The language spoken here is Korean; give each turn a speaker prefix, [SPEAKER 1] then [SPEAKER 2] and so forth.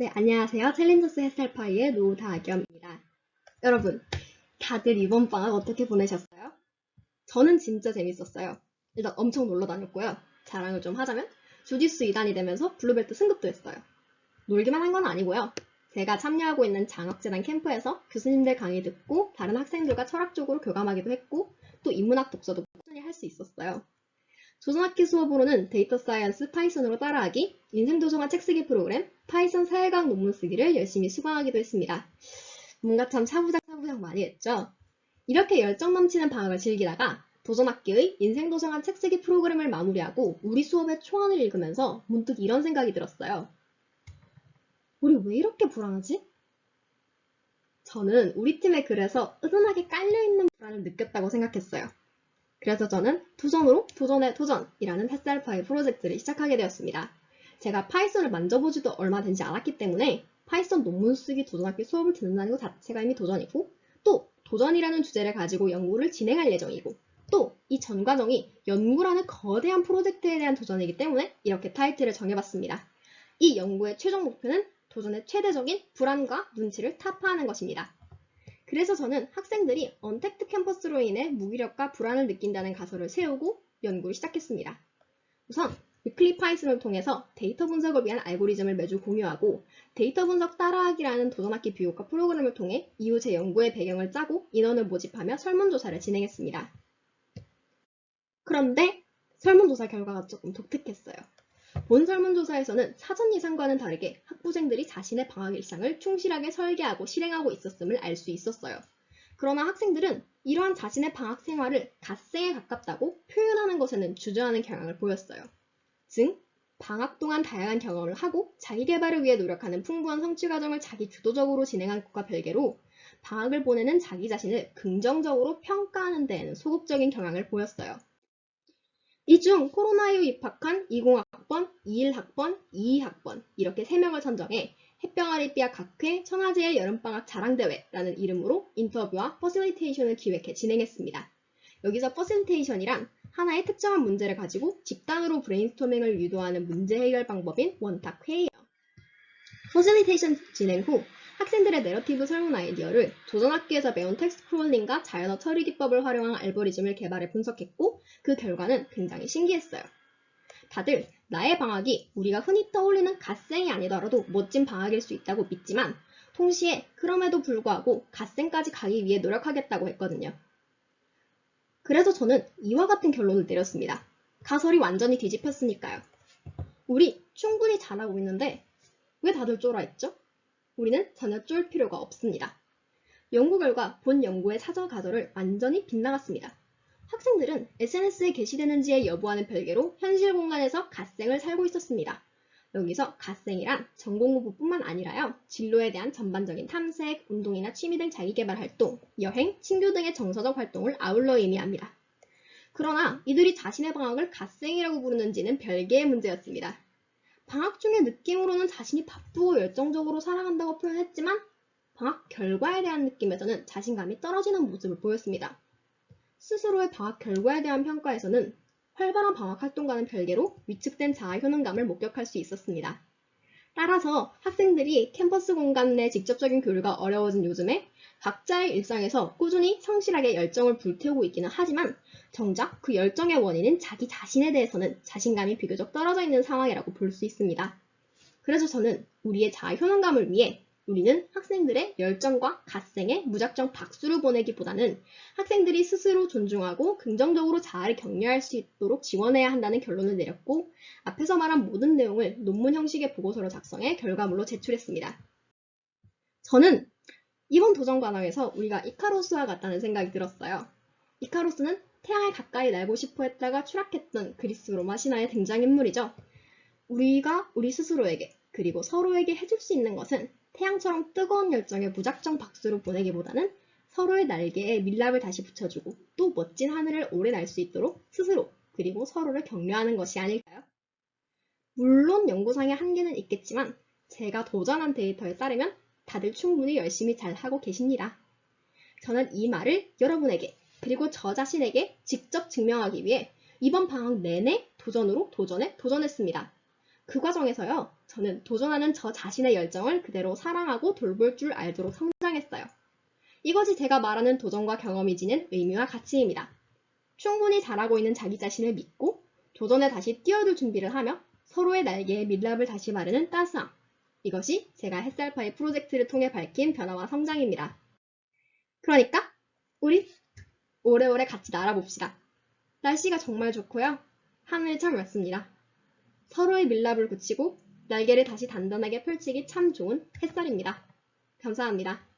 [SPEAKER 1] 네, 안녕하세요. 챌린저스 햇살파이의 노다겸입니다. 여러분, 다들 이번 방학 어떻게 보내셨어요? 저는 진짜 재밌었어요. 일단 엄청 놀러 다녔고요. 자랑을 좀 하자면 주짓수 2단이 되면서 블루벨트 승급도 했어요. 놀기만 한 건 아니고요. 제가 참여하고 있는 장학재단 캠프에서 교수님들 강의 듣고 다른 학생들과 철학 적으로 교감하기도 했고 또 인문학 독서도 꾸준히 할 수 있었어요. 조선학기 수업으로는 데이터 사이언스 파이썬으로 따라하기, 인생도서관 책쓰기 프로그램, 파이썬 사회과학 논문 쓰기를 열심히 수강하기도 했습니다. 뭔가 참 사부작 사부작 많이 했죠? 이렇게 열정 넘치는 방학을 즐기다가 도전학기의 인생도서관 책쓰기 프로그램을 마무리하고 우리 수업의 초안을 읽으면서 문득 이런 생각이 들었어요. 우리 왜 이렇게 불안하지? 저는 우리 팀의 글에서 은은하게 깔려있는 불안을 느꼈다고 생각했어요. 그래서 저는 도전으로 도전의 도전이라는 햇살파이 프로젝트를 시작하게 되었습니다. 제가 파이썬을 만져보지도 얼마 되지 않았기 때문에 파이썬 논문 쓰기 도전학기 수업을 듣는다는 것 자체가 이미 도전이고 또 도전이라는 주제를 가지고 연구를 진행할 예정이고 또 이 전 과정이 연구라는 거대한 프로젝트에 대한 도전이기 때문에 이렇게 타이틀을 정해봤습니다. 이 연구의 최종 목표는 도전의 최대적인 불안과 눈치를 타파하는 것입니다. 그래서 저는 학생들이 언택트 캠퍼스로 인해 무기력과 불안을 느낀다는 가설을 세우고 연구를 시작했습니다. 우선 위클리 파이썬을 통해서 데이터 분석을 위한 알고리즘을 매주 공유하고 데이터 분석 따라하기라는 도전학기 비교과 프로그램을 통해 이후 제 연구의 배경을 짜고 인원을 모집하며 설문조사를 진행했습니다. 그런데 설문조사 결과가 조금 독특했어요. 본 설문조사에서는 사전 예상과는 다르게 학부생들이 자신의 방학 일상을 충실하게 설계하고 실행하고 있었음을 알 수 있었어요. 그러나 학생들은 이러한 자신의 방학 생활을 갓생에 가깝다고 표현하는 것에는 주저하는 경향을 보였어요. 즉, 방학 동안 다양한 경험을 하고 자기 개발을 위해 노력하는 풍부한 성취 과정을 자기 주도적으로 진행한 것과 별개로 방학을 보내는 자기 자신을 긍정적으로 평가하는 데에는 소극적인 경향을 보였어요. 이 중 코로나 이후 입학한 20학 번, 21학번, 22학번 이렇게 3명을 선정해 햇병아리비아 각회 천하제일 여름방학 자랑대회라는 이름으로 인터뷰와 퍼실리테이션을 기획해 진행했습니다. 여기서 퍼실리테이션이란 하나의 특정한 문제를 가지고 집단으로 브레인스토밍을 유도하는 문제 해결 방법인 원탁 회의예요. 퍼실리테이션 진행 후 학생들의 내러티브 설문 아이디어를 도전학기에서 배운 텍스트 크롤링과 자연어 처리 기법을 활용한 알고리즘을 개발해 분석했고 그 결과는 굉장히 신기했어요. 다들 나의 방학이 우리가 흔히 떠올리는 갓생이 아니더라도 멋진 방학일 수 있다고 믿지만 동시에 그럼에도 불구하고 갓생까지 가기 위해 노력하겠다고 했거든요. 그래서 저는 이와 같은 결론을 내렸습니다. 가설이 완전히 뒤집혔으니까요. 우리 충분히 잘하고 있는데 왜 다들 쫄아 있죠? 우리는 전혀 쫄 필요가 없습니다. 연구 결과 본 연구의 사전 가설을 완전히 빗나갔습니다. 학생들은 SNS에 게시되는지의 여부와는 별개로 현실 공간에서 갓생을 살고 있었습니다. 여기서 갓생이란 전공 공부뿐만 아니라요. 진로에 대한 전반적인 탐색, 운동이나 취미 등 자기개발 활동, 여행, 친교 등의 정서적 활동을 아울러 의미합니다. 그러나 이들이 자신의 방학을 갓생이라고 부르는지는 별개의 문제였습니다. 방학 중의 느낌으로는 자신이 바쁘고 열정적으로 살아간다고 표현했지만 방학 결과에 대한 느낌에서는 자신감이 떨어지는 모습을 보였습니다. 스스로의 방학 결과에 대한 평가에서는 활발한 방학 활동과는 별개로 위축된 자아 효능감을 목격할 수 있었습니다. 따라서 학생들이 캠퍼스 공간 내 직접적인 교류가 어려워진 요즘에 각자의 일상에서 꾸준히 성실하게 열정을 불태우고 있기는 하지만 정작 그 열정의 원인은 자기 자신에 대해서는 자신감이 비교적 떨어져 있는 상황이라고 볼 수 있습니다. 그래서 저는 우리의 자아 효능감을 위해 우리는 학생들의 열정과 갓생에 무작정 박수를 보내기보다는 학생들이 스스로 존중하고 긍정적으로 자아를 격려할 수 있도록 지원해야 한다는 결론을 내렸고 앞에서 말한 모든 내용을 논문 형식의 보고서로 작성해 결과물로 제출했습니다. 저는 이번 도전 과정에서 우리가 이카로스와 같다는 생각이 들었어요. 이카로스는 태양에 가까이 날고 싶어 했다가 추락했던 그리스 로마 신화의 등장인물이죠. 우리가 우리 스스로에게 그리고 서로에게 해줄 수 있는 것은 태양처럼 뜨거운 열정에 무작정 박수를 보내기보다는 서로의 날개에 밀랍을 다시 붙여주고 또 멋진 하늘을 오래 날 수 있도록 스스로 그리고 서로를 격려하는 것이 아닐까요? 물론 연구상의 한계는 있겠지만 제가 도전한 데이터에 따르면 다들 충분히 열심히 잘 하고 계십니다. 저는 이 말을 여러분에게 그리고 저 자신에게 직접 증명하기 위해 이번 방학 내내 도전으로 도전에 도전했습니다. 그 과정에서요, 저는 도전하는 저 자신의 열정을 그대로 사랑하고 돌볼 줄 알도록 성장했어요. 이것이 제가 말하는 도전과 경험이 지닌 의미와 가치입니다. 충분히 잘하고 있는 자기 자신을 믿고 도전에 다시 뛰어들 준비를 하며 서로의 날개에 밀랍을 다시 바르는 따스함. 이것이 제가 햇살파이 프로젝트를 통해 밝힌 변화와 성장입니다. 그러니까 우리 오래오래 같이 날아봅시다. 날씨가 정말 좋고요. 하늘이 참 맑습니다. 서로의 밀랍을 붙이고 날개를 다시 단단하게 펼치기 참 좋은 햇살입니다. 감사합니다.